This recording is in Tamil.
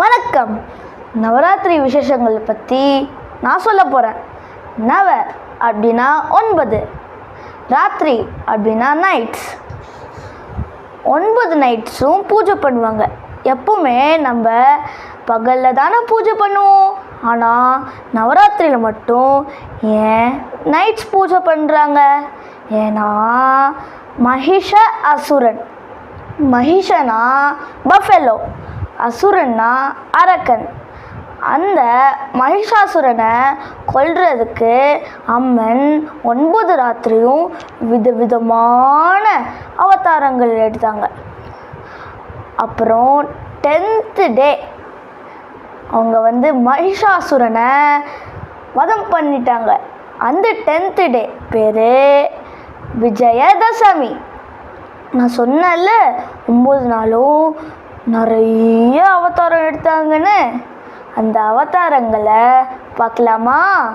வணக்கம். நவராத்திரி விசேஷங்கள் பற்றி நான் சொல்ல போகிறேன் நவ அப்படின்னா ஒன்பது. ராத்திரி அப்படின்னா நைட்ஸ் ஒன்பது நைட்ஸும் பூஜை பண்ணுவாங்க. எப்பவுமே நம்ம பகலில் தானே பூஜை பண்ணுவோம். ஆனால் நவராத்திரியில் மட்டும் ஏன் நைட்ஸ் பூஜை பண்ணுறாங்க ஏன்னா மகிஷ அசுரன். மகிஷனா பஃபெலோ அசுரன்னா அரக்கன். அந்த மகிஷாசுரனை கொல்றதுக்கு அம்மன் ஒன்பது ராத்திரியும் விதவிதமான அவதாரங்கள் எடுத்தாங்க. அப்புறம் டென்த்து டே அவங்க வந்து மகிஷாசுரனை வதம் பண்ணிட்டாங்க. அந்த டென்த்து டே பேர் விஜயதசமி. நான் சொன்னேன்ல ஒம்பது நாளும் நிறைய அவதாரம் எடுத்தாங்கன்னு. அந்த அவதாரங்களை பார்க்கலாமா?